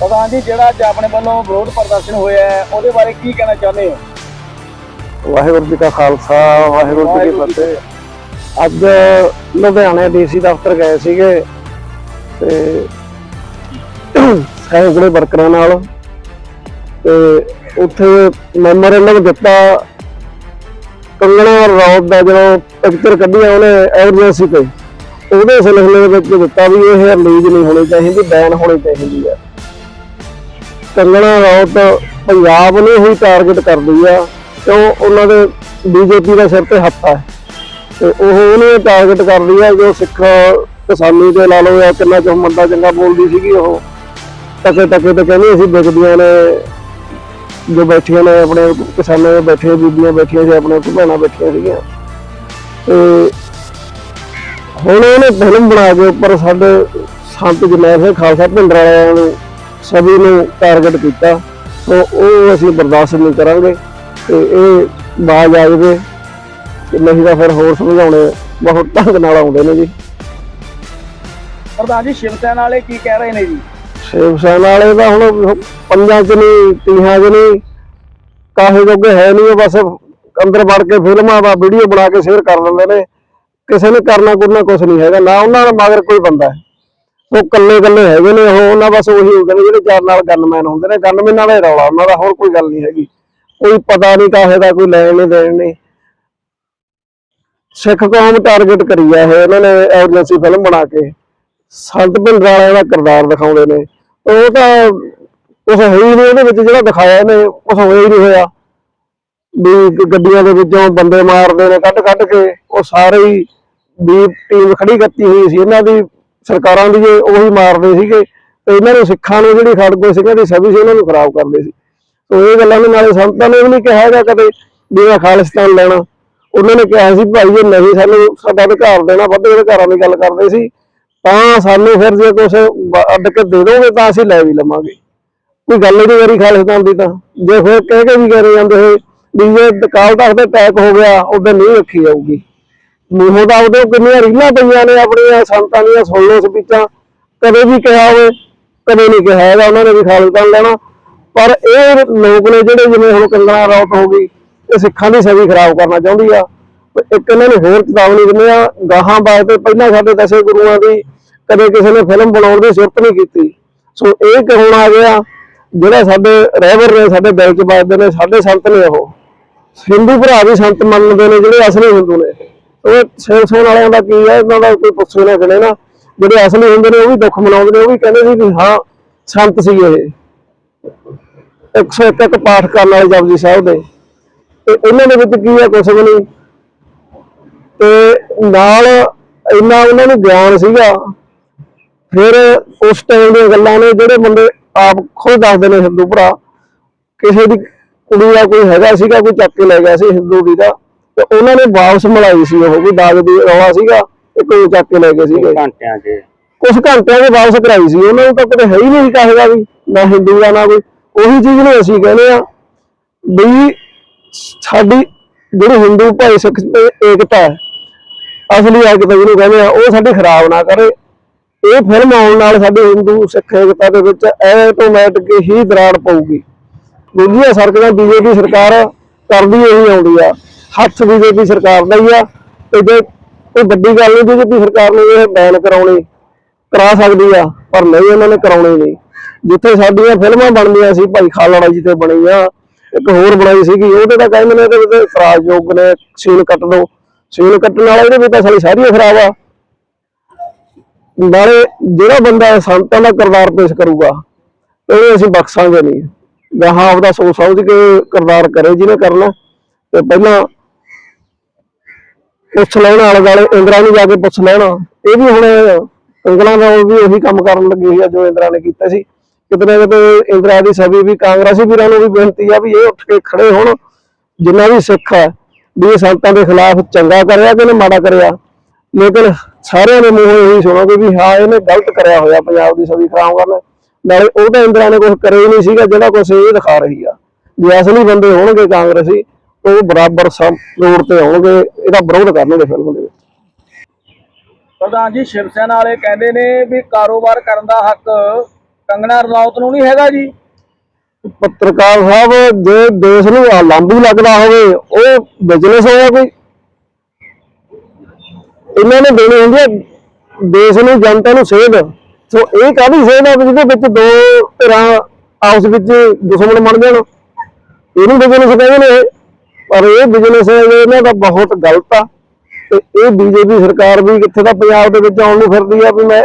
ਪ੍ਰਧਾਨ ਜੀ ਜਿਹੜਾ ਅੱਜ ਆਪਣੇ ਵੱਲੋਂ ਵਿਰੋਧ ਪ੍ਰਦਰਸ਼ਨ ਹੋਇਆ ਹੈ ਉਹਦੇ ਬਾਰੇ ਕੀ ਕਹਿਣਾ ਚਾਹੁੰਦੇ ਹੋ? ਵਾਹਿਗੁਰੂ ਜੀ ਕਾ ਖਾਲਸਾ ਵਾਹਿਗੁਰੂ ਜੀ ਕੀ ਫਤਿਹ। ਅੱਜ ਲੁਧਿਆਣੇ ਡੀਸੀ ਦਫ਼ਤਰ ਗਏ ਸੀਗੇ ਤੇ ਸੈਂਕੜੇ ਵਰਕਰਾਂ ਨਾਲ ਤੇ ਉੱਥੇ ਮੈਮੋਰੈਂਡਮ ਦਿੱਤਾ ਕੰਗਣਾ ਰੌਤ ਦਾ ਜਦੋਂ ਪਿਕਚਰ ਕੱਢਿਆ ਉਹਨੇ ਐਮਰਜੈਂਸੀ ਤੇ ਉਹਦੇ ਸਿਲਸਿਲੇ ਦੇ ਵਿੱਚ ਦਿੱਤਾ ਵੀ ਇਹ ਰਿਲੀਜ਼ ਨਹੀਂ ਹੋਣੀ ਚਾਹੀਦੀ ਬੈਨ ਹੋਣੀ ਚਾਹੀਦੀ ਹੈ। ਕੰਗਣਾ ਰੌਤ ਪੰਜਾਬ ਨੂੰ ਹੀ ਟਾਰਗੇਟ ਕਰਦੀ ਆ ਕਿਉਂ ਉਹਨਾਂ ਦੇ ਬੀਜੇਪੀ ਦਾ ਸਿਰ ਤੇ ਹੱਥ ਹੈ ਤੇ ਉਹ ਉਹਨੂੰ ਟਾਰਗੇਟ ਕਰਦੀ ਆ ਜੋ ਸਿੱਖ ਕਿਸਾਨੀ ਦੇ ਲਾ ਲਓ ਜਾਂ ਕਿੰਨਾ ਚੋਂ ਮੰਦਾ ਚੰਗਾ ਬੋਲਦੀ ਸੀਗੀ ਉਹ। ਟਕੇ ਟਕੇ ਤੇ ਕਹਿੰਦੀ ਅਸੀਂ ਵਿਕਦੀਆਂ ਨੇ, ਜੋ ਬੈਠੀਆਂ ਨੇ ਆਪਣੇ ਕਿਸਾਨਾਂ ਦੇ ਬੈਠੇ ਬੀਬੀਆਂ ਬੈਠੀਆਂ ਸੀ ਆਪਣੇ ਭੈਣਾਂ ਬੈਠੀਆਂ ਸੀਗੀਆਂ। ਤੇ ਹੁਣ ਉਹਨੇ ਫਿਲਮ ਬਣਾ ਕੇ ਉੱਪਰ ਸਾਡੇ ਸੰਤ ਜਨੈਲ ਸਿੰਘ ਖਾਲਸਾ ਪਿੰਡ ਵਾਲਿਆਂ ਨੂੰ ਸਭੀ ਨੂੰ ਟਾਰਗੇਟ ਕੀਤਾ ਸੋ ਉਹ ਅਸੀਂ ਬਰਦਾਸ਼ਤ ਨਹੀਂ ਕਰਾਂਗੇ ਤੇ ਇਹ ਬਾਜ ਆ ਜਾਵੇ। ਤੇ ਨਹੀਂ ਤਾਂ ਫਿਰ ਹੋਰ ਸਮਝਾਉਣੇ ਬਹੁਤ ਢੰਗ ਨਾਲ ਆਉਂਦੇ ਨੇ ਜੀ। ਪ੍ਰਧਾਨ ਜੀ ਸ਼ਿਵ ਸੈਨਾ ਵਾਲੇ ਕੀ ਕਹਿ ਰਹੇ ਨੇ ਜੀ? ਸ਼ਿਵ ਸੈਨਾ ਵਾਲੇ ਤਾਂ ਹੁਣ ਪੰਜਾਂ ਚ ਨਹੀਂ ਤੀਹਾਂ ਚ ਨਹੀਂ ਕਾਹੇ ਜੋਗੇ ਹੈ ਨਹੀਂ ਬਸ ਅੰਦਰ ਵੜ ਕੇ ਫਿਲਮਾਂ ਦਾ ਵੀਡੀਓ ਬਣਾ ਕੇ ਸ਼ੇਅਰ ਕਰ ਦਿੰਦੇ ਨੇ। ਕਿਸੇ ਨੇ ਕਰਨਾ ਕੁਰਨਾ ਕੁਝ ਨਹੀਂ ਹੈਗਾ ਨਾ ਉਹਨਾਂ ਦਾ ਮਗਰ ਕੋਈ ਬੰਦਾ ਹੈ। ਉਹ ਕੱਲੇ ਕੱਲੇ ਹੈਗੇ ਨੇ, ਉਹ ਉਹਨਾਂ ਬਸ ਉਹੀ ਹੁੰਦੇ ਨੇ ਜਿਹੜੇ ਚਾਰ ਨਾਲ ਗਨਮੈਨ ਹੁੰਦੇ ਨੇ ਗਨਮੈਨਾਂ ਦਾ ਹੀ ਰੌਲਾ, ਉਹਨਾਂ ਦਾ ਹੋਰ ਕੋਈ ਗੱਲ ਨਹੀਂ ਹੈਗੀ। ਕੋਈ ਪਤਾ ਨਹੀਂ ਕਾਹੇ ਦਾ, ਕੋਈ ਲੈਣ ਨਹੀਂ ਦੇਣ ਨਹੀਂ। ਸਿੱਖ ਕੌਮ ਟਾਰਗੇਟ ਕਰੀ ਆ ਇਹ, ਇਹਨਾਂ ਨੇ ਐਮਰਜੈਂਸੀ ਫਿਲਮ ਬਣਾ ਕੇ। ਸੰਤ ਪਿੰਡ ਵਾਲਿਆਂ ਦਾ ਕਿਰਦਾਰ ਦਿਖਾਉਂਦੇ ਨੇ। ਉਹ ਤਾਂ ਕੁਛ ਹੈ ਨਹੀਂ ਉਹਦੇ ਵਿੱਚ ਜਿਹੜਾ ਦਿਖਾਇਆ ਇਹਨੇ ਕੁਛ ਹੋਇਆ ਹੀ ਨਹੀਂ ਹੋਇਆ। ਵੀ ਗੱਡੀਆਂ ਦੇ ਵਿੱਚੋਂ ਬੰਦੇ ਮਾਰਦੇ ਨੇ ਕੱਢ ਕੱਢ ਕੇ, ਉਹ ਸਾਰੇ ਹੀ ਵੀ ਟੀਮ ਖੜੀ ਕੀਤੀ ਹੋਈ ਸੀ, ਇਹਨਾਂ ਦੀ ਸਰਕਾਰਾਂ ਦੀ ਉਹੀ ਮਾਰਦੇ ਸੀਗੇ ਤੇ ਇਹਨਾਂ ਨੂੰ ਸਿੱਖਾਂ ਨੂੰ ਜਿਹੜੀ ਖੜਦੇ ਸੀਗੇ ਦੀ ਸਭੀ ਸੀ, ਉਹਨਾਂ ਨੂੰ ਖਰਾਬ ਕਰਦੇ ਸੀ। ਸੋ ਇਹ ਗੱਲਾਂ ਨੂੰ ਨਾਲੇ ਸੰਤਾਂ ਨੇ ਵੀ ਨਹੀਂ ਕਿਹਾ ਹੈਗਾ ਕਦੇ ਵੀ ਮੈਂ ਖਾਲਿਸਤਾਨ ਲੈਣਾ। ਉਹਨਾਂ ਨੇ ਕਿਹਾ ਸੀ, ਭਾਈ ਜੇ ਨਹੀਂ ਸਾਨੂੰ ਸਾਡਾ ਅਧਿਕਾਰ ਦੇਣਾ, ਵੱਡੇ ਅਧਿਕਾਰਾਂ ਦੀ ਗੱਲ ਕਰਦੇ ਸੀ, ਤਾਂ ਸਾਨੂੰ ਫਿਰ ਜੇ ਕੁਛ ਅੱਡ ਕੇ ਦੇ ਦੋਗੇ ਤਾਂ ਅਸੀਂ ਲੈ ਵੀ ਲਵਾਂਗੇ। ਕੋਈ ਗੱਲ ਨਹੀਂ ਕਰੀ ਖਾਲਿਸਤਾਨ ਦੀ ਤਾਂ। ਜੇ ਫਿਰ ਕਹਿ ਕੇ ਵੀ ਕਰੇ ਜਾਂਦੇ ਹੋਏ ਵੀ ਜੇ ਕਾਲ ਤੱਕ ਤੇ ਅਟੈਕ ਹੋ ਗਿਆ ਉਦੋਂ ਨਹੀਂ ਰੱਖੀ ਜਾਊਗੀ। ਮੂੰਹੋਂ ਦਾ ਉਦੋਂ ਕਿੰਨੀਆਂ ਰੀਲਾਂ ਪਈਆਂ ਨੇ ਆਪਣੀਆਂ, ਸੰਤਾਂ ਦੀਆਂ ਸੁਣ ਲਓ ਸਪੀਚਾਂ। ਕਦੇ ਵੀ ਕਿਹਾ ਹੋਵੇ, ਕਦੇ ਨਹੀਂ ਕਿਹਾ ਹੈਗਾ, ਉਹਨਾਂ ਨੇ ਵੀ ਖਾਲਿਸਤਾਨ ਲੈਣਾ। ਪਰ ਇਹ ਲੋਕ ਨੇ ਜਿਹੜੇ ਜਿਵੇਂ ਹੁਣ ਕੰਗਣਾ ਰੌਤ ਹੋ ਗਈ, ਇਹ ਸਿੱਖਾਂ ਦੀ ਛਵੀ ਖਰਾਬ ਕਰਨਾ ਚਾਹੁੰਦੀ ਆ। ਇੱਕ ਇਹਨਾਂ ਨੂੰ ਹੋਰ ਚੇਤਾਵਨੀ ਦਿੰਦੇ ਆ, ਗਾਹਾਂ ਬਾਅਦ ਤੇ ਪਹਿਲਾਂ ਸਾਡੇ ਦਸੇ ਗੁਰੂਆਂ ਦੀ ਕਦੇ ਕਿਸੇ ਨੇ ਫਿਲਮ ਬਣਾਉਣ ਦੀ ਸੁਰਤ ਨਹੀਂ ਕੀਤੀ। ਸੋ ਇਹ ਕਿ ਆ ਗਿਆ, ਜਿਹੜਾ ਸਾਡੇ ਰਹਿਬਰ ਨੇ, ਸਾਡੇ ਦਿਲ ਚ ਵੱਜਦੇ ਨੇ, ਸਾਡੇ ਸੰਤ ਨੇ ਉਹ। ਹਿੰਦੂ ਭਰਾ ਵੀ ਸੰਤ ਮੰਨਦੇ ਨੇ, ਜਿਹੜੇ ਅਸਲੀ ਹਿੰਦੂ ਨੇ। ਉਹ ਸੇਵ ਵਾਲਿਆਂ ਦਾ ਕੀ ਹੈ? ਇਹਨਾਂ ਦਾ ਕੋਈ ਪੁੱਛੇ ਨਾ ਕਰੇ ਨਾ। ਜਿਹੜੇ ਅਸਲੀ ਹੁੰਦੇ ਨੇ ਉਹ ਵੀ ਦੁੱਖ ਮਨਾਉਂਦੇ ਨੇ, ਉਹ ਵੀ ਕਹਿੰਦੇ ਸੀ ਵੀ ਹਾਂ, ਸੰਤ ਸੀ ਇਹ। 101 ਇੱਕ ਪਾਠ ਕਰਨ ਵਾਲੇ ਜਪਜੀ ਸਾਹਿਬ ਦੇ। ਤੇ ਇਹਨਾਂ ਦੇ ਵਿੱਚ ਕੀ ਹੈ, ਕੁਛ ਵੀ ਨਹੀਂ। ਤੇ ਨਾਲ ਇੰਨਾ ਉਹਨਾਂ ਨੂੰ ਗਿਆਨ ਸੀਗਾ। ਫਿਰ ਉਸ ਟਾਈਮ ਦੀਆਂ ਗੱਲਾਂ ਨੇ, ਜਿਹੜੇ ਬੰਦੇ ਆਪ ਖੁਦ ਦੱਸਦੇ ਨੇ ਹਿੰਦੂ ਭਰਾ, ਕਿਸੇ ਦੀ ਕੁੜੀ ਦਾ ਕੋਈ ਹੈਗਾ ਸੀਗਾ, ਕੋਈ ਚੱਕ ਕੇ ਲੈ ਗਿਆ ਸੀ ਹਿੰਦੂ ਦੀ ਦਾ। ਤੇ ਉਹਨਾਂ ਨੇ ਵਾਪਸ ਮਿਲਾਈ ਸੀ ਉਹ ਵੀ ਦਾਗ ਦੀ ਰੌਲਾ ਸੀਗਾ ਤੇ ਕੋਈ ਚੱਕ ਕੇ ਲੈ ਗਏ ਸੀਗੇ। ਘੰਟਿਆਂ 'ਚ। ਕੁਝ ਘੰਟਿਆਂ ਦੇ ਵਾਪਸ ਕਰਾਈ ਸੀ। ਉਹਨਾਂ ਨੂੰ ਤਾਂ ਕਿਤੇ ਹੈ ਹੀ ਨਹੀਂ ਕਹੇਗਾ ਵੀ ਨਾ ਹਿੰਦੂ ਦਾ ਨਾ ਕੋਈ। ਉਹੀ ਚੀਜ਼ ਨੂੰ ਅਸੀਂ ਕਹਿੰਦੇ ਆ ਵੀ ਸਾਡੀ ਜਿਹੜੀ ਹਿੰਦੂ ਭਾਈ ਸਿੱਖ ਏਕਤਾ ਹੈ ਅਸਲੀ ਏਕਤਾ ਜਿਹਨੂੰ ਕਹਿੰਦੇ ਆ ਉਹ ਸਾਡੀ ਖਰਾਬ ਨਾ ਕਰੇ। ਇਹ ਫਿਲਮ ਆਉਣ ਨਾਲ ਸਾਡੀ ਹਿੰਦੂ ਸਿੱਖ ਏਕਤਾ ਦੇ ਵਿੱਚ ਆਟੋਮੈਟਿਕ ਹੀ ਦਰਾੜ ਪਊਗੀ। ਦੂਜੀਆਂ ਸਰਕਾਰਾਂ ਬੀਜੇਪੀ ਸਰਕਾਰ ਕਰਦੀ ਇਹੀ ਆਉਂਦੀ ਆ। ਹੱਥ ਬੀਜੇਪੀ ਸਰਕਾਰ ਦਾ ਹੀ ਆ, ਤੇ ਜੇ ਕੋਈ ਵੱਡੀ ਗੱਲ ਨਹੀਂ ਬੀਜੇਪੀ ਸਰਕਾਰ ਨੇ ਇਹ ਬੈਨ ਕਰਾਉਣੀ, ਕਰਾ ਸਕਦੀ ਆ, ਪਰ ਨਹੀਂ ਉਹਨਾਂ ਨੇ ਕਰਾਉਣੀ ਨਹੀਂ। ਜਿੱਥੇ ਸਾਡੀਆਂ ਫਿਲਮਾਂ ਬਣਦੀਆਂ ਸੀ, ਭਾਈ ਖਾਲੜਾ ਜੀ ਤੇ ਬਣੀ ਆ ਇੱਕ ਹੋਰ ਬਣਾਈ ਸੀਗੀ, ਉਹਦੇ ਤਾਂ ਕਹਿੰਦੇ ਨੇ ਇਹਦੇ ਵਿੱਚ ਨੇ ਸੀਨ ਕੱਟ ਦੋ। ਸੀਨ ਕੱਟਣ ਵਾਲਾ ਇਹਦੇ ਵਿੱਚ ਤਾਂ ਸਾਡੀ ਸਾਰੀਆਂ ਖਰਾਬ ਆ। ਨਾਲੇ ਜਿਹੜਾ ਬੰਦਾ ਸੰਤਾਂ ਦਾ ਕਿਰਦਾਰ ਪੇਸ਼ ਕਰੂਗਾ, ਉਹਨੂੰ ਅਸੀਂ ਬਖਸ਼ਾਂਗੇ ਨਹੀਂ। ਗਾਹਾਂ ਆਪਦਾ ਸੋਚ ਸਮਝ ਕੇ ਕਿਰਦਾਰ ਕਰੇ ਜਿਹਨੇ ਕਰਨਾ, ਤੇ ਪਹਿਲਾਂ ਪੁੱਛ ਲੈਣ ਆਲੇ ਵਾਲੇ ਇੰਦਰਾ ਨੂੰ ਜਾ ਕੇ ਪੁੱਛ ਲੈਣ। ਇਹ ਵੀ ਹੁਣ ਇੰਗਲਾਂ ਦਾ ਵੀ ਉਹੀ ਕੰਮ ਕਰਨ ਲੱਗੀ ਹੋਈ ਆ ਜੋ ਇੰਦਰਾ ਨੇ ਕੀਤਾ ਸੀ। ਕਿਤੇ ਨਾ ਕਿਤੇ ਇੰਦਰਾ ਦੀ ਸਭੀ ਵੀ ਕਾਂਗਰਸੀ ਵੀਰਾਂ ਨੂੰ ਵੀ ਬੇਨਤੀ ਆ ਵੀ ਇਹ ਉੱਠ ਕੇ ਖੜੇ ਹੋਣ। ਜਿੰਨਾ ਵੀ ਸਿੱਖ ਹੈ ਵੀ ਇਹ ਸੰਤਾਂ ਦੇ ਖਿਲਾਫ ਚੰਗਾ ਕਰਿਆ ਕਿ ਇਹਨੇ ਮਾੜਾ ਕਰਿਆ। ਲੇਕਿਨ ਸਾਰਿਆਂ ਦੇ ਮੂੰਹੋਂ ਇਹੀ ਸੁਣੋਗੇ ਵੀ ਹਾਂ, ਇਹਨੇ ਗਲਤ ਕਰਿਆ ਹੋਇਆ ਪੰਜਾਬ ਦੀ ਸਭੀ ਖਰਾਬ ਕਰਨ। ਨਾਲੇ ਉਹ ਤਾਂ ਇੰਦਰਾ ਨੇ ਕੁਝ ਕਰਿਆ ਹੀ ਨਹੀਂ ਸੀਗਾ, ਜਿਹੜਾ ਕੁਝ ਇਹ ਦਿਖਾ ਰਹੀ ਆ। ਜੇ ਅਸਲੀ ਬੰਦੇ ਹੋਣਗੇ ਕਾਂਗਰਸੀ। ਉਹ ਬਰਾਬਰ ਸਮ ਰੋਡ ਤੇ ਆਉਣਗੇ ਇਹਦਾ ਵਿਰੋਧ ਕਰਨਗੇ ਫਿਲਮ ਦੇ ਵਿੱਚ। ਪ੍ਰਧਾਨ ਜੀ ਸ਼ਿਵ ਸੈਨਾ ਵਾਲੇ ਕਹਿੰਦੇ ਨੇ ਵੀ ਕਾਰੋਬਾਰ ਕਰਨ ਦਾ ਹੱਕ ਕੰਗਣਾ ਰਣੌਤ ਨੂੰ ਨਹੀਂ ਹੈਗਾ ਜੀ। ਪੱਤਰਕਾਰ ਸਾਹਿਬ ਜੇ ਦੇਸ਼ ਨੂੰ ਲਾਂਭੀ ਲੱਗਦਾ ਹੋਵੇ ਉਹ ਬਿਜ਼ਨਸ ਹੋਇਆ ਕੋਈ? ਇਹਨਾਂ ਨੇ ਦੇਣੀ ਹੁੰਦੀ ਹੈ ਦੇਸ਼ ਨੂੰ ਜਨਤਾ ਨੂੰ ਸੇਧ। ਸੋ ਇਹ ਕਾਹਦੀ ਸੇਧ ਹੈ ਵੀ ਜਿਹਦੇ ਵਿੱਚ ਦੋ ਧਿਰਾਂ ਆਪਸ ਵਿੱਚ ਦੁਸ਼ਮਣ ਬਣ ਜਾਣ? ਇਹਨੂੰ ਬਿਜ਼ਨਸ ਕਹਿੰਦੇ ਨੇ। ਪਰ ਇਹ ਬਿਜ਼ਨਸ ਇਹਨਾਂ ਦਾ ਬਹੁਤ ਗਲਤ ਆ। ਤੇ ਇਹ ਬੀਜੇਪੀ ਸਰਕਾਰ ਵੀ ਕਿੱਥੇ ਦਾ ਪੰਜਾਬ ਦੇ ਵਿੱਚ ਆਉਣ ਨੂੰ ਫਿਰਦੀ ਆ ਵੀ ਮੈਂ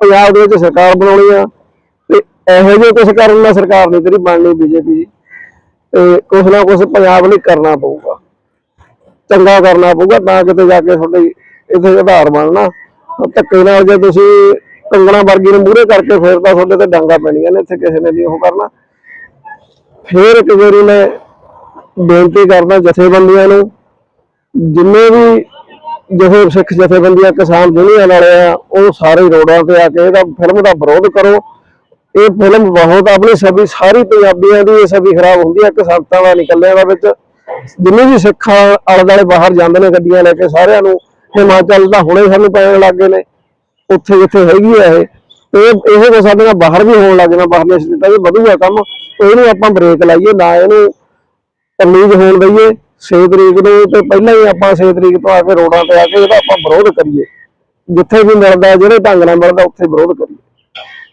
ਪੰਜਾਬ ਦੇ ਵਿੱਚ ਸਰਕਾਰ ਬਣਾਉਣੀ ਆ। ਤੇ ਇਹੋ ਜਿਹੇ ਕੁਝ ਕਰਨ ਨਾਲ ਸਰਕਾਰ ਨਹੀਂ ਤੇਰੀ ਬਣਨੀ ਬੀਜੇਪੀ ਤੇ ਕੁਛ ਨਾ ਕੁਛ ਪੰਜਾਬ ਲਈ ਕਰਨਾ ਪਊਗਾ। ਚੰਗਾ ਕਰਨਾ ਪਊਗਾ, ਤਾਂ ਕਿਤੇ ਜਾ ਕੇ ਤੁਹਾਡੇ ਇੱਥੇ ਆਧਾਰ ਬਣਨਾ। ਧੱਕੇ ਨਾਲ ਜੇ ਤੁਸੀਂ ਕੰਗਣਾ ਵਰਗੀ ਨੂੰ ਮੂਹਰੇ ਕਰਕੇ ਫੇਰ ਤਾਂ ਤੁਹਾਡੇ ਤੇ ਡਾਂਗਾ ਪੈਣੀਆਂ ਨੇ, ਇੱਥੇ ਕਿਸੇ ਨੇ ਵੀ ਉਹ ਕਰਨਾ। ਫੇਰ ਇੱਕ ਵਾਰੀ ਮੈਂ ਬੇਨਤੀ ਕਰਦਾ ਜਥੇਬੰਦੀਆਂ ਨੂੰ, ਜਿੰਨੇ ਵੀ ਜਿਹੇ ਸਿੱਖ ਜਥੇਬੰਦੀਆਂ ਕਿਸਾਨ ਯੂਨੀਅਨ ਵਾਲੇ ਆ, ਉਹ ਸਾਰੇ ਰੋਡਾਂ ਤੇ ਆ ਕੇ ਇਹਦਾ ਫਿਲਮ ਦਾ ਵਿਰੋਧ ਕਰੋ। ਇਹ ਫਿਲਮ ਬਹੁਤ ਆਪਣੀ ਸਭੀ, ਸਾਰੀ ਪੰਜਾਬੀਆਂ ਦੀ ਇਹ ਸਭੀ ਖਰਾਬ ਹੁੰਦੀ ਹੈ ਕਿ ਦਾ ਨਿਕਲਿਆ ਦਾ ਵਿੱਚ। ਜਿੰਨੇ ਵੀ ਸਿੱਖਾਂ ਆਲੇ ਦੁਆਲੇ ਬਾਹਰ ਜਾਂਦੇ ਨੇ ਗੱਡੀਆਂ ਲੈ ਕੇ ਸਾਰਿਆਂ ਨੂੰ, ਹਿਮਾਚਲ ਦਾ ਹੁਣੇ ਸਾਨੂੰ ਪੈਣ ਲੱਗ ਗਏ ਨੇ। ਉੱਥੇ ਜਿੱਥੇ ਹੈਗੀ ਆ ਇਹ ਇਹ ਇਹ ਕੋ ਸਾਡੇ ਨਾਲ ਬਾਹਰ ਵੀ ਹੋਣ ਲੱਗ ਜਾਣਾ ਬਾਹਰਲੇ ਸਟੇਟਾਂ 'ਚ ਵਧੂਗਾ ਕੰਮ। ਇਹਨੂੰ ਆਪਾਂ ਬ੍ਰੇਕ ਲਾਈਏ, ਨਾ ਇਹਨੂੰ ਰਿਲੀਜ਼ ਹੋਣ ਦਈਏ 6 ਤਰੀਕ ਨੂੰ ਤੇ ਪਹਿਲਾਂ ਹੀ ਆਪਾਂ 6 ਤਰੀਕ ਤੋਂ ਆ ਕੇ ਰੋਡਾਂ ਤੇ ਆ ਕੇ ਇਹਦਾ ਆਪਾਂ ਵਿਰੋਧ ਕਰੀਏ। ਜਿੱਥੇ ਵੀ ਮਿਲਦਾ ਜਿਹੜੇ ਢੰਗ ਨਾਲ ਮਿਲਦਾ ਉੱਥੇ ਵਿਰੋਧ ਕਰੀਏ।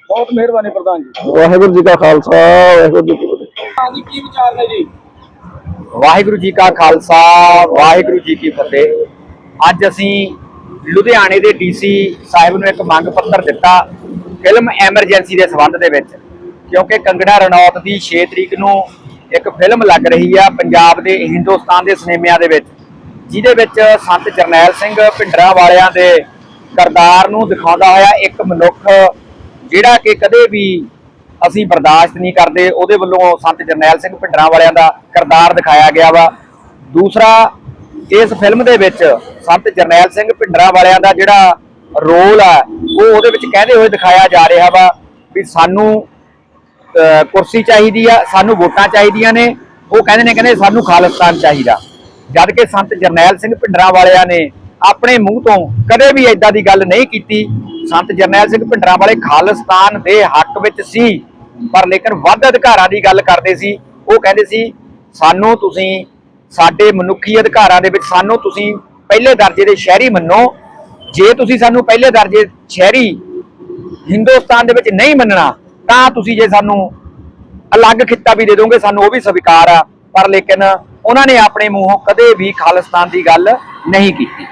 ਬਹੁਤ ਮਿਹਰਬਾਨੀ ਪ੍ਰਧਾਨ ਜੀ। ਵਾਹਿਗੁਰੂ ਜੀ ਕਾ ਖਾਲਸਾ ਵਾਹਿਗੁਰੂ ਜੀ ਕੀ ਫਤਿਹ। ਕੀ ਵਿਚਾਰ ਨੇ ਜੀ? ਵਾਹਿਗੁਰੂ ਜੀ ਕਾ ਖਾਲਸਾ ਵਾਹਿਗੁਰੂ ਜੀ ਕੀ ਫਤਿਹ। ਅੱਜ ਅਸੀਂ ਲੁਧਿਆਣੇ ਦੇ ਡੀਸੀ ਸਾਹਿਬ ਨੂੰ ਇੱਕ ਮੰਗ ਪੱਤਰ ਦਿੱਤਾ ਫਿਲਮ ਐਮਰਜੈਂਸੀ ਦੇ ਸੰਬੰਧ ਦੇ ਵਿੱਚ। ਕਿਉਂਕਿ ਕੰਗਣਾ ਰਣੌਤ ਦੀ 6 ਤਰੀਕ ਨੂੰ ਇੱਕ ਫਿਲਮ ਲੱਗ ਰਹੀ ਆ ਪੰਜਾਬ ਦੇ ਹਿੰਦੁਸਤਾਨ ਦੇ ਸਿਨੇਮਿਆਂ ਦੇ ਵਿੱਚ, ਜਿਹਦੇ ਵਿੱਚ ਸੰਤ ਜਰਨੈਲ ਸਿੰਘ ਭਿੰਡਰਾਂ ਵਾਲਿਆਂ ਦੇ ਕਰਤਾਰ ਨੂੰ ਦਿਖਾਉਂਦਾ ਹੋਇਆ ਇੱਕ ਮਨੁੱਖ, ਜਿਹੜਾ ਕਿ ਕਦੇ ਵੀ ਅਸੀਂ ਬਰਦਾਸ਼ਤ ਨਹੀਂ ਕਰਦੇ, ਉਹਦੇ ਵੱਲੋਂ ਸੰਤ ਜਰਨੈਲ ਸਿੰਘ ਭਿੰਡਰਾਂ ਵਾਲਿਆਂ ਦਾ ਕਰਤਾਰ ਦਿਖਾਇਆ ਗਿਆ ਵਾ। ਦੂਸਰਾ, ਇਸ ਫਿਲਮ ਦੇ ਵਿੱਚ ਸੰਤ ਜਰਨੈਲ ਸਿੰਘ ਭਿੰਡਰਾਂ ਵਾਲਿਆਂ ਦਾ ਜਿਹੜਾ ਰੋਲ ਆ, ਉਹ ਉਹਦੇ ਵਿੱਚ ਕਹਿੰਦੇ ਹੋਏ ਦਿਖਾਇਆ ਜਾ ਰਿਹਾ ਵਾ ਵੀ ਸਾਨੂੰ ਕੁਰਸੀ ਚਾਹੀਦੀ ਆ, ਸਾਨੂੰ ਵੋਟਾਂ ਚਾਹੀਦੀਆਂ ਨੇ। ਉਹ ਕਹਿੰਦੇ ਨੇ, ਕਹਿੰਦੇ ਸਾਨੂੰ ਖਾਲਿਸਤਾਨ ਚਾਹੀਦਾ। ਜਦ ਕਿ ਸੰਤ ਜਰਨੈਲ ਸਿੰਘ ਭਿੰਡਰਾਂ ਵਾਲਿਆਂ ਨੇ ਆਪਣੇ ਮੂੰਹ ਤੋਂ ਕਦੇ ਵੀ ਐਦਾਂ ਦੀ ਗੱਲ ਨਹੀਂ ਕੀਤੀ। ਸੰਤ ਜਰਨੈਲ ਸਿੰਘ ਭਿੰਡਰਾਂ ਵਾਲੇ ਖਾਲਿਸਤਾਨ ਦੇ ਹੱਕ ਵਿੱਚ ਸੀ, ਪਰ ਲੇਕਿਨ ਵੱਧ ਅਧਿਕਾਰਾਂ ਦੀ ਗੱਲ ਕਰਦੇ ਸੀ। ਉਹ ਕਹਿੰਦੇ ਸੀ, ਸਾਨੂੰ ਤੁਸੀਂ, ਸਾਡੇ ਮਨੁੱਖੀ ਅਧਿਕਾਰਾਂ ਦੇ ਵਿੱਚ ਸਾਨੂੰ ਤੁਸੀਂ ਪਹਿਲੇ ਦਰਜੇ ਦੇ ਸ਼ਹਿਰੀ ਮੰਨੋ। ਜੇ ਤੁਸੀਂ ਸਾਨੂੰ ਪਹਿਲੇ ਦਰਜੇ ਸ਼ਹਿਰੀ ਹਿੰਦੁਸਤਾਨ ਦੇ ਵਿੱਚ ਨਹੀਂ ਮੰਨਣਾ ਤਾਂ ਤੁਸੀਂ ਜੇ ਸਾਨੂੰ ਅਲੱਗ ਖਿੱਤਾ ਵੀ ਦੇ ਦੋਗੇ, ਸਾਨੂੰ ਉਹ ਵੀ ਸਵੀਕਾਰ ਆ। ਪਰ ਲੇਕਿਨ ਉਹਨਾਂ ਨੇ ਆਪਣੇ ਮੂੰਹੋਂ ਕਦੇ ਵੀ ਖਾਲਿਸਤਾਨ ਦੀ ਗੱਲ ਨਹੀਂ ਕੀਤੀ।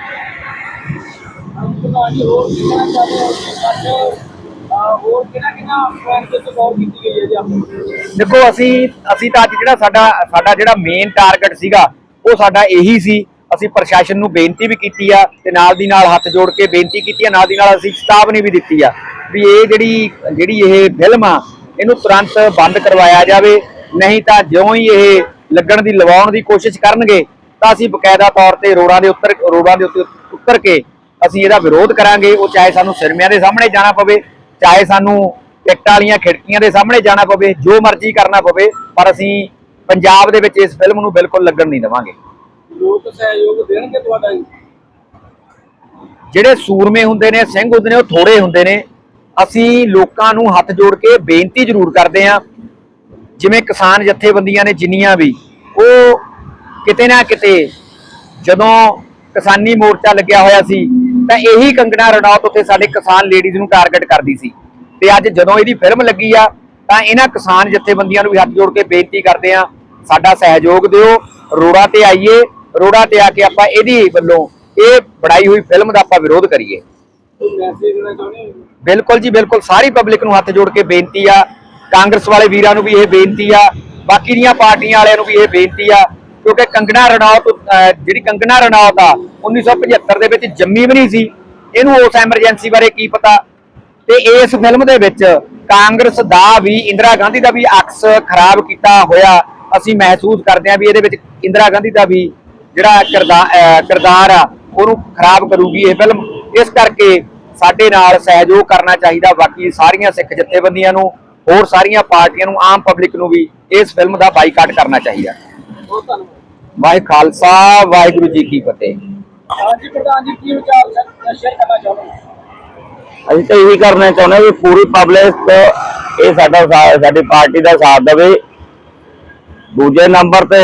ਦੇਖੋ, ਅਸੀਂ ਅਸੀਂ ਤਾਂ ਅੱਜ ਜਿਹੜਾ ਸਾਡਾ ਸਾਡਾ ਜਿਹੜਾ ਮੇਨ ਟਾਰਗੇਟ ਸੀਗਾ, ਉਹ ਸਾਡਾ ਇਹੀ ਸੀ। ਅਸੀਂ ਪ੍ਰਸ਼ਾਸਨ ਨੂੰ ਬੇਨਤੀ ਵੀ ਕੀਤੀ ਆ ਤੇ ਨਾਲ ਦੀ ਨਾਲ ਹੱਥ ਜੋੜ ਕੇ ਬੇਨਤੀ ਕੀਤੀ ਆ, ਨਾਲ ਦੀ ਨਾਲ ਅਸੀਂ ਚੇਤਾਵਨੀ ਵੀ ਦਿੱਤੀ ਆ। ਵੀ ਇਹ ਜਿਹੜੀ ਜਿਹੜੀ ਇਹ ਫਿਲਮ ਆ ਇਹਨੂੰ ਤੁਰੰਤ ਬੰਦ ਕਰਵਾਇਆ ਜਾਵੇ ਨਹੀਂ ਤਾਂ ਜਿਉਂ ਹੀ ਇਹ ਲੱਗਣ ਦੀ ਲਵਾਉਣ ਦੀ ਕੋਸ਼ਿਸ਼ ਕਰਨਗੇ ਤਾਂ ਅਸੀਂ ਬਕਾਇਦਾ ਤੌਰ ਤੇ ਰੋਡਾਂ ਦੇ ਉੱਤਰ ਰੋਡਾਂ ਦੇ ਉੱਤੇ ਉਤਰ ਕੇ ਅਸੀਂ ਇਹਦਾ ਵਿਰੋਧ ਕਰਾਂਗੇ ਉਹ ਚਾਹੇ ਸਾਨੂੰ ਸਿਰਮਿਆਂ ਦੇ ਸਾਹਮਣੇ ਜਾਣਾ ਪਵੇ ਚਾਹੇ ਸਾਨੂੰ ਟਿਕਟਾਂ ਵਾਲੀਆਂ ਖਿੜਕੀਆਂ ਦੇ ਸਾਹਮਣੇ ਜਾਣਾ ਪਵੇ ਜੋ ਮਰਜ਼ੀ ਕਰਨਾ ਪਵੇ ਪਰ ਅਸੀਂ ਪੰਜਾਬ ਦੇ ਵਿੱਚ ਇਸ ਫਿਲਮ ਨੂੰ ਬਿਲਕੁਲ ਲੱਗਣ ਨਹੀਂ ਦੇਵਾਂਗੇ। ਲੋਕ ਸਹਿਯੋਗ ਦੇਣਗੇ ਤੁਹਾਡਾ ਜਿਹੜੇ ਸੂਰਮੇ ਹੁੰਦੇ ਨੇ ਸਿੰਘ ਹੁੰਦੇ ਨੇ ਉਹ ਥੋੜੇ ਹੁੰਦੇ ਨੇ ਅਸੀਂ ਲੋਕਾਂ ਨੂੰ ਹੱਥ ਜੋੜ ਕੇ ਬੇਨਤੀ ਜ਼ਰੂਰ ਕਰਦੇ ਹਾਂ, ਜਿਵੇਂ ਕਿਸਾਨ ਜਥੇਬੰਦੀਆਂ ਨੇ ਜਿੰਨੀਆਂ ਵੀ, ਉਹ ਕਿਤੇ ਨਾ ਕਿਤੇ ਜਦੋਂ ਕਿਸਾਨੀ ਮੋਰਚਾ ਲੱਗਿਆ ਹੋਇਆ ਸੀ, ਤਾਂ ਇਹੀ ਕੰਗਣਾ ਰਣੌਤ ਉੱਥੇ ਸਾਡੇ ਕਿਸਾਨ ਲੇਡੀਜ਼ ਨੂੰ ਟਾਰਗੇਟ ਕਰਦੀ ਸੀ। ਤੇ ਅੱਜ ਜਦੋਂ ਇਹਦੀ ਫਿਲਮ ਲੱਗੀ ਆ, ਤਾਂ ਇਹਨਾਂ ਕਿਸਾਨ ਜਥੇਬੰਦੀਆਂ ਨੂੰ ਵੀ ਹੱਥ ਜੋੜ ਕੇ ਬੇਨਤੀ ਕਰਦੇ ਆ ਸਾਡਾ ਸਹਿਯੋਗ ਦਿਓ, ਰੋੜਾ ਤੇ ਆਈਏ, ਰੋੜਾ ਤੇ ਆ ਕੇ ਆਪਾਂ ਇਹਦੀ ਵੱਲੋਂ ਇਹ ਬਣਾਈ ਹੋਈ ਫਿਲਮ ਦਾ ਆਪਾਂ ਵਿਰੋਧ ਕਰੀਏ। ਬਿਲਕੁਲ ਜੀ, ਬਿਲਕੁਲ। ਸਾਰੀ ਪਬਲਿਕ ਨੂੰ ਹੱਥ ਜੋੜ ਕੇ ਬੇਨਤੀ ਆ। ਕਾਂਗਰਸ ਵਾਲੇ ਵੀਰਾਂ ਨੂੰ ਵੀ ਇਹ ਬੇਨਤੀ ਆ। ਬਾਕੀ ਦੀਆਂ ਪਾਰਟੀਆਂ ਵਾਲਿਆਂ ਨੂੰ ਵੀ ਇਹ ਬੇਨਤੀ ਆ, ਕਿਉਂਕਿ ਕੰਗਣਾ ਰਣੌਤ ਜਿਹੜੀ ਕੰਗਣਾ ਰਣੌਤ ਆ 1975 ਦੇ ਵਿੱਚ ਜੰਮੀ ਵੀ ਨਹੀਂ ਸੀ। ਇਹਨੂੰ ਉਸ ਐਮਰਜੈਂਸੀ ਬਾਰੇ ਕੀ ਪਤਾ? ਤੇ ਇਸ ਫਿਲਮ ਦੇ ਵਿੱਚ ਕਾਂਗਰਸ ਦਾ ਵੀ, ਇੰਦਰਾ ਗਾਂਧੀ ਦਾ ਵੀ ਅਕਸ ਖਰਾਬ ਕੀਤਾ ਹੋਇਆ ਅਸੀਂ ਮਹਿਸੂਸ ਕਰਦੇ ਹਾਂ ਵੀ ਇਹਦੇ ਵਿੱਚ ਇੰਦਰਾ ਗਾਂਧੀ ਦਾ ਵੀ ਜਿਹੜਾ ਕਿਰਦਾਰ ਕਿਰਦਾਰ ਆ, ਉਹਨੂੰ ਖਰਾਬ ਕਰੂਗੀ ਇਹ ਫਿਲਮ ਇਸ ਕਰਕੇ ਸਾਡੇ ਨਾਲ ਸਹਿਯੋਗ ਕਰਨਾ ਚਾਹੀਦਾ ਬਾਕੀ ਸਾਰੀਆਂ ਸਿੱਖ ਜਥੇਬੰਦੀਆਂ ਨੂੰ ਹੋਰ ਸਾਰੀਆਂ ਪਾਰਟੀਆਂ ਨੂੰ ਆਮ ਪਬਲਿਕ ਨੂੰ ਵੀ ਇਸ ਫਿਲਮ ਦਾ ਬਾਈਕਾਟ ਕਰਨਾ ਚਾਹੀਦਾ। ਬਹੁਤ ਧੰਨਵਾਦ। ਵਾਹਿ ਖਾਲਸਾ ਵਾਹਿਗੁਰੂ ਜੀ ਕੀ ਫਤਿਹ। ਹਾਂਜੀ ਪ੍ਰਧਾਨ ਜੀ ਕੀ ਵਿਚਾਰ ਸ਼ੇਅਰ ਕਰਨਾ ਚਾਹੁੰਦੇ ਅਸੀਂ ਤਾਂ ਇਹੀ ਕਰਨਾ ਚਾਹੁੰਦੇ ਹਾਂ ਵੀ ਪੂਰੀ ਪਬਲਿਕ ਇਹ ਸਾਡਾ ਸਾਡੀ ਪਾਰਟੀ ਦਾ ਸਾਥ ਦੇਵੇ। ਦੂਜੇ ਨੰਬਰ ਤੇ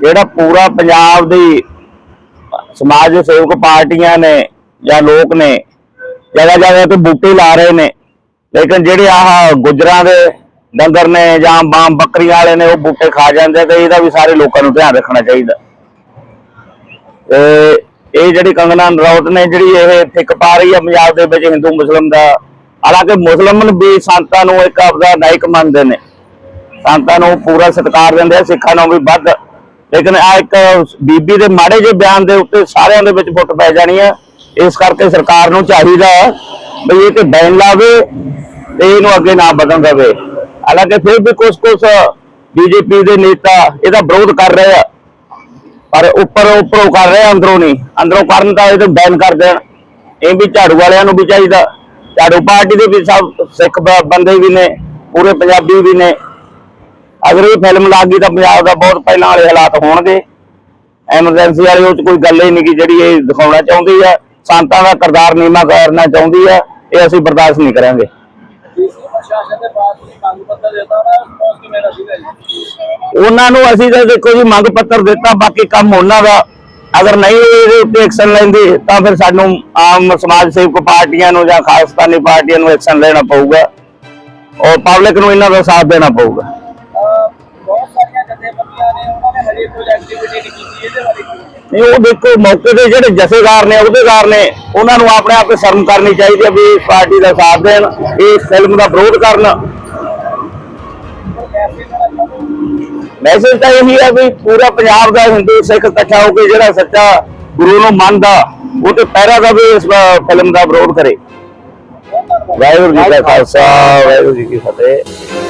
ਜਿਹੜਾ ਪੂਰਾ ਪੰਜਾਬ ਦੀ ਸਮਾਜ ਸੇਵਕ ਪਾਰਟੀਆਂ ਨੇ ਜਾਂ ਲੋਕ ਨੇ ਜਗ੍ਹਾ ਜਗ੍ਹਾ ਤੇ ਬੂਟੇ ਲਾ ਰਹੇ ਨੇ। ਲੇਕਿਨ ਜਿਹੜੇ ਆਹ ਗੁਜਰਾਂ ਦੇ ਡੰਗਰ ਨੇ ਜਾਂ ਬਾਮ ਬੱਕਰੀਆਂ ਵਾਲੇ ਨੇ, ਉਹ ਬੂਟੇ ਖਾ ਜਾਂਦੇ ਤੇ ਇਹਦਾ ਵੀ ਸਾਰੇ ਲੋਕਾਂ ਨੂੰ ਧਿਆਨ ਰੱਖਣਾ ਚਾਹੀਦਾ। ਤੇ ਇਹ ਜਿਹੜੀ ਕੰਗਨਾ ਰੌਤ ਨੇ ਜਿਹੜੀ ਇਹ ਫਿੱਕ ਪਾ ਰਹੀ ਹੈ ਪੰਜਾਬ ਦੇ ਵਿੱਚ ਹਿੰਦੂ ਮੁਸਲਮ ਦਾ, ਹਾਲਾਂਕਿ ਮੁਸਲਮਾਨ ਵੀ ਸੰਤਾਂ ਨੂੰ ਇੱਕ ਆਪਦਾ ਨਾਇਕ ਮੰਨਦੇ ਨੇ। ਸੰਤਾਂ ਨੂੰ ਪੂਰਾ ਸਤਿਕਾਰ ਦਿੰਦੇ ਆ, ਸਿੱਖਾਂ ਨੂੰ ਵੀ ਵੱਧ। ਲੇਕਿਨ ਆ ਇੱਕ ਬੀਬੀ ਦੇ ਮਾੜੇ ਜਿਹੇ ਬਿਆਨ ਦੇ ਉੱਤੇ ਸਾਰਿਆਂ ਦੇ ਵਿੱਚ ਫੁੱਟ ਪੈ ਜਾਣੀ ਆ। ਇਸ ਕਰਕੇ ਸਰਕਾਰ ਨੂੰ ਚਾਹੀਦਾ ਵੀ ਇਹ ਤੇ ਬੈਨ ਲਾਵੇ ਤੇ ਇਹਨੂੰ ਅੱਗੇ ਨਾ ਵਧਣ ਦੇਵੇ। ਹਾਲਾਂਕਿ ਫਿਰ ਵੀ ਕੁਝ ਕੁਝ ਬੀਜੇਪੀ ਦੇ ਨੇਤਾ ਇਹਦਾ ਵਿਰੋਧ ਕਰ ਰਹੇ ਆ। ਪਰ ਉੱਪਰ ਉੱਪਰੋਂ ਕਰ ਰਹੇ ਅੰਦਰੋਂ ਨਹੀਂ। ਅੰਦਰੋਂ ਕਰਨ ਤਾਂ ਇਹ ਤਾਂ ਬੈਨ ਕਰ ਦੇਣ। ਇਹ ਵੀ ਝਾੜੂ ਵਾਲਿਆਂ ਨੂੰ ਵੀ ਚਾਹੀਦਾ। ਝਾੜੂ ਪਾਰਟੀ ਦੇ ਵੀ ਸਭ ਸਿੱਖ ਬੰਦੇ ਵੀ ਨੇ, ਪੂਰੇ ਪੰਜਾਬੀ ਵੀ ਨੇ। ਅਗਰ ਇਹ ਫਿਲਮ ਲੱਗ ਗਈ ਤਾਂ ਪੰਜਾਬ ਦਾ ਬਹੁਤ ਪਹਿਲਾਂ ਵਾਲੇ ਹਾਲਾਤ ਹੋਣਗੇ। ਐਮਰਜੈਂਸੀ ਵਾਲੇ ਉਹ ਚ ਕੋਈ ਗੱਲ ਹੀ ਨਹੀਂ ਕਿ ਜਿਹੜੀ ਇਹ ਦਿਖਾਉਣਾ ਚਾਹੁੰਦੀ ਆ। ਸੰਤਾਂ ਦਾ ਕਰਦਾਰ ਨੀਮਾ ਕਰਨਾ ਚਾਹੁੰਦੀ ਆ ਇਹ ਅਸੀਂ ਬਰਦਾਸ਼ਤ ਨਹੀਂ ਕਰਾਂਗੇ। ਉਹਨਾਂ ਨੂੰ ਅਸੀਂ ਤਾਂ ਦੇਖੋ ਜੀ ਮੰਗ ਪੱਤਰ ਦਿੱਤਾ, ਬਾਕੀ ਕੰਮ ਉਹਨਾਂ ਦਾ। ਅਗਰ ਨਹੀਂ ਇਹਦੇ ਉੱਤੇ ਐਕਸ਼ਨ ਲੈਂਦੇ ਤਾਂ ਫਿਰ ਸਾਨੂੰ ਆਮ ਸਮਾਜ ਸੇਵਕ ਪਾਰਟੀਆਂ ਨੂੰ ਜਾਂ ਖਾਲਸਤਾਨੀ ਪਾਰਟੀਆਂ ਨੂੰ ਐਕਸ਼ਨ ਲੈਣਾ ਪਊਗਾ। ਔਰ ਪਬਲਿਕ ਨੂੰ ਇਹਨਾਂ ਦਾ ਸਾਥ ਦੇਣਾ ਪਊਗਾ। ਬਹੁਤ ਸਾਰੀਆਂ ਜਥੇਬੰਦੀਆਂ ਨੇ, ਉਹਨਾਂ ਨੇ ਹਜੇ ਕੋਈ ਐਕਟੀਵਿਟੀ ਨਹੀਂ ਕੀਤੀ, ਇਹਦੇ ਬਾਰੇ ਨਹੀਂ, ਉਹ ਦੇਖੋ, ਮੌਕੇ ਤੇ ਜਿਹੜੇ ਜਥੇਦਾਰ ਨੇ, ਅਹੁਦੇਦਾਰ ਨੇ, ਉਹਨਾਂ ਨੂੰ ਆਪਣੇ ਆਪ ਤੇ ਸ਼ਰਮ ਕਰਨੀ ਚਾਹੀਦੀ ਹੈ ਵੀ ਪਾਰਟੀ ਦਾ ਸਾਥ ਦੇਣ ਇਸ ਫਿਲਮ ਦਾ ਵਿਰੋਧ ਕਰਨ। ਮੈਸੇਜ ਤਾਂ ਇਹੀ ਹੈ ਵੀ ਪੂਰਾ ਪੰਜਾਬ ਦਾ ਹਿੰਦੂ, ਸਿੱਖ ਇਕੱਠਾ ਹੋ ਕੇ ਜਿਹੜਾ ਸੱਚਾ ਗੁਰੂ ਨੂੰ ਮੰਨਦਾ, ਉਹ ਤੇ ਪਹਿਰਾ ਦਾ ਵੀ ਇਸ ਫਿਲਮ ਦਾ ਵਿਰੋਧ ਕਰੇ। ਵਾਹਿਗੁਰੂ ਜੀ ਕਾ ਖਾਲਸਾ, ਵਾਹਿਗੁਰੂ ਜੀ ਕੀ ਫਤਿਹ।